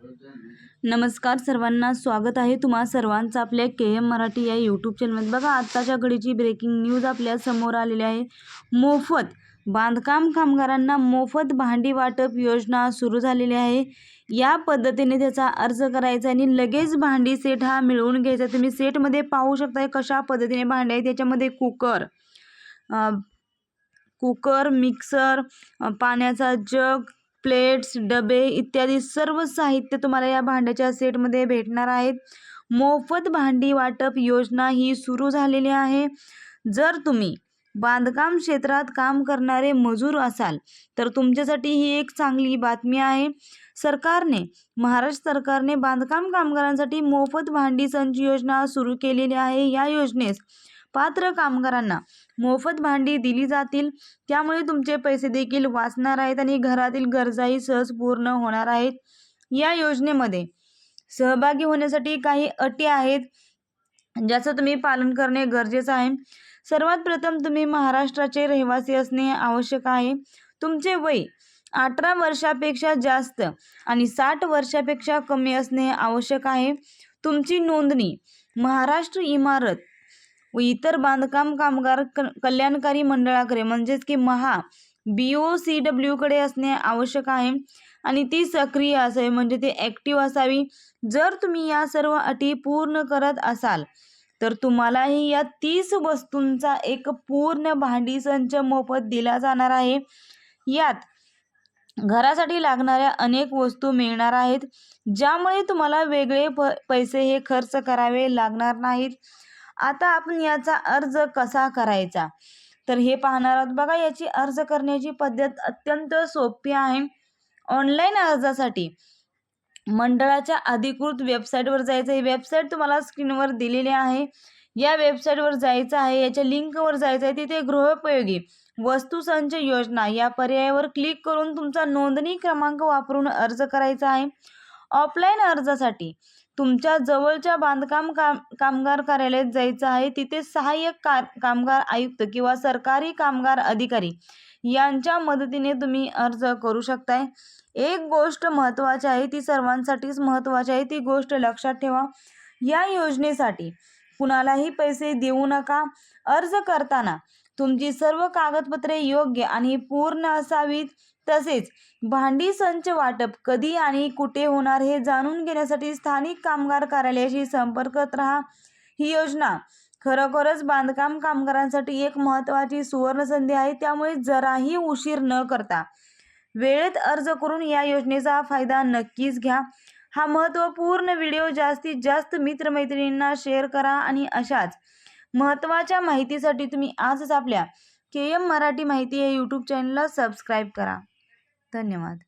नमस्कार सर्वांना स्वागत आहे तुम्हा सर्वांचं आपल्या के एम मराठी या यूट्यूब चॅनलमध्ये बघा आत्ताच्या घडीची ब्रेकिंग न्यूज आपल्यासमोर आलेली आहे. मोफत बांधकाम कामगारांना मोफत भांडी वाटप योजना सुरू झालेली आहे. या पद्धतीने त्याचा अर्ज करायचा आणि लगेच भांडी सेट हा मिळवून घ्यायचा. तुम्ही सेटमध्ये पाहू शकताय कशा पद्धतीने भांडी आहे त्याच्यामध्ये कुकर कुकर मिक्सर पाण्याचा जग प्लेट्स डबे इत्यादी सर्व साहित्य तुम्हाला या भांड्याच्या सेटमध्ये भेटणार आहेत. मोफत भांडी वाटप योजना ही सुरू झालेली आहे. जर तुम्ही बांधकाम क्षेत्रात काम करणारे मजूर असाल तर तुमच्यासाठी ही एक चांगली बातमी आहे. सरकारने महाराष्ट्र सरकारने बांधकाम कामगारांसाठी मोफत भांडी संच योजना सुरू केलेली आहे. या योजनेस पात्र कामगारांना मोफत भांडी दिली जातील. त्यामुळे तुमचे पैसे देखील वाचणार आहेत आणि घरातील गरजाही सहज पूर्ण होणार आहेत. या योजनेमध्ये सहभागी होण्यासाठी काही अटी आहेत ज्याचं तुम्ही पालन करणे गरजेचं आहे. सर्वात प्रथम तुम्ही महाराष्ट्राचे रहिवासी असणे आवश्यक आहे. तुमचे वय अठरा वर्षापेक्षा जास्त आणि साठ वर्षापेक्षा कमी असणे आवश्यक आहे. तुमची नोंदणी महाराष्ट्र इमारत व इतर बांधकाम कामगार क कल्याणकारी मंडळाकडे म्हणजेच की महा बी ओ सी डब्ल्यूकडे असणे आवश्यक आहे. आणि ती सक्रिय असावी म्हणजे ती ॲक्टिव्ह असावी. जर तुम्ही या सर्व अटी पूर्ण करत असाल तर तुम्हालाही या तीस वस्तूंचा एक पूर्ण भांडी संच मोफत दिला जाणार आहे. यात घरासाठी लागणाऱ्या अनेक वस्तू मिळणार आहेत ज्यामुळे तुम्हाला वेगळे प पैसे हे खर्च करावे लागणार नाहीत. आता आपण याचा अर्ज कसा करायचा? तर हे पाहणार आहोत. बघा याची अर्ज करण्याची पद्धत अत्यंत सोपी आहे. ऑनलाईन अर्जासाठी मंडळाच्या अधिकृत वेबसाईटवर जायचं आहे. वेबसाईट तुम्हाला स्क्रीनवर दिलेली आहे. या वेबसाईटवर जायचं आहे. याच्या लिंकवर जायचं आहे. तिथे गृहोपयोगी वस्तुसंच योजना या पर्यायावर क्लिक करून तुमचा नोंदणी क्रमांक वापरून अर्ज करायचा आहे. ऑफलाईन अर्जासाठी. तुमच्या जवळच्या बांधकाम काम कामगार कार्यालयात जायचं आहे तिथे सहाय्यक कार कामगार आयुक्त किंवा सरकारी कामगार अधिकारी यांच्या मदतीने तुम्ही अर्ज करू शकताय. एक गोष्ट महत्त्वाची आहे ती सर्वांसाठीच महत्त्वाची आहे ती गोष्ट लक्षात ठेवा. या योजनेसाठी कुणालाही पैसे देऊ नका. अर्ज करताना तुमची सर्व कागदपत्रे योग्य आणि पूर्ण असावीत. तसेच भांडी संच वाटप कधी आणि कुठे होणार हे जाणून घेण्यासाठी स्थानिक कामगार कार्यालयाशी संपर्कात राहा. ही योजना खरोखरच बांधकाम कामगारांसाठी एक महत्त्वाची सुवर्ण संधी आहे. त्यामुळे जराही उशीर न करता वेळेत अर्ज करून या योजनेचा फायदा नक्कीच घ्या. हा महत्त्वपूर्ण व्हिडिओ जास्तीत जास्त मित्रमैत्रिणींना शेअर करा आणि अशाच महत्त्वाच्या माहितीसाठी तुम्ही आजच आपल्या के एम मराठी माहिती या यूट्यूब चॅनलला सबस्क्राईब करा. धन्यवाद.